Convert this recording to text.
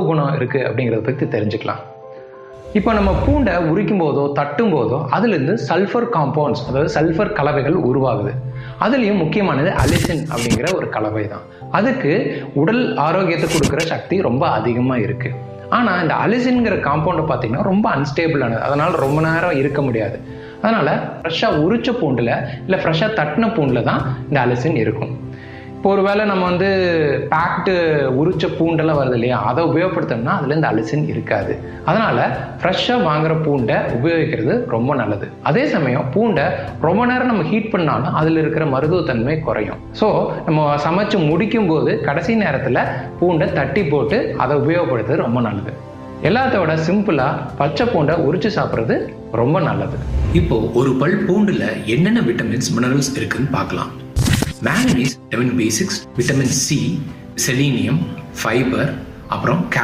குணம் இருக்குது அப்படிங்கிறத பற்றி தெரிஞ்சுக்கலாம். இப்போ நம்ம பூண்டை உரிக்கும் போதோ தட்டும் போதோ அதுலேருந்து சல்ஃபர் காம்பவுண்ட்ஸ் அதாவது சல்ஃபர் கலவைகள் உருவாகுது. அதுலேயும் முக்கியமானது அலிசின் அப்படிங்கிற ஒரு கலவை தான். அதுக்கு உடல் ஆரோக்கியத்தை கொடுக்குற சக்தி ரொம்ப அதிகமாக இருக்குது ஆனால் இந்த அலிசின்கிற காம்பவுண்டை பார்த்தீங்கன்னா ரொம்ப அன்ஸ்டேபிளானது அதனால் ரொம்ப நேரம் இருக்க முடியாது. அதனால் ஃப்ரெஷ்ஷாக உரிச்ச பூண்டில் இல்லை ஃப்ரெஷ்ஷாக தட்டின பூண்டில் தான் இந்த அலிசின் இருக்கும். இப்போ ஒருவேளை நம்ம வந்து பேக்டு உரிச்ச பூண்டெல்லாம் வருது இல்லையா? அதை உபயோகப்படுத்தோம்னா அதில் இந்த அலிசின் இருக்காது. அதனால் ஃப்ரெஷ்ஷாக வாங்குற பூண்டை உபயோகிக்கிறது ரொம்ப நல்லது. அதே சமயம் பூண்டை ரொம்ப நேரம் நம்ம ஹீட் பண்ணாலும் அதில் இருக்கிற மருத்துவத்தன்மை குறையும். ஸோ நம்ம சமைச்சு முடிக்கும் போது கடைசி நேரத்தில் பூண்டை தட்டி போட்டு அதை உபயோகப்படுத்துறது ரொம்ப நல்லது. எல்லாத்தோட சிம்பிளாக பச்சை பூண்டை உரிச்சு சாப்பிட்றது ரொம்ப நல்லது. இப்போ ஒரு பல் பூண்டுல என்னென்ன விட்டமின்ஸ் மினரல்ஸ் இருக்குன்னு பார்க்கலாம். Manganese vitamin B six vitamin C selenium fibre அப்புறம் கால்சியம்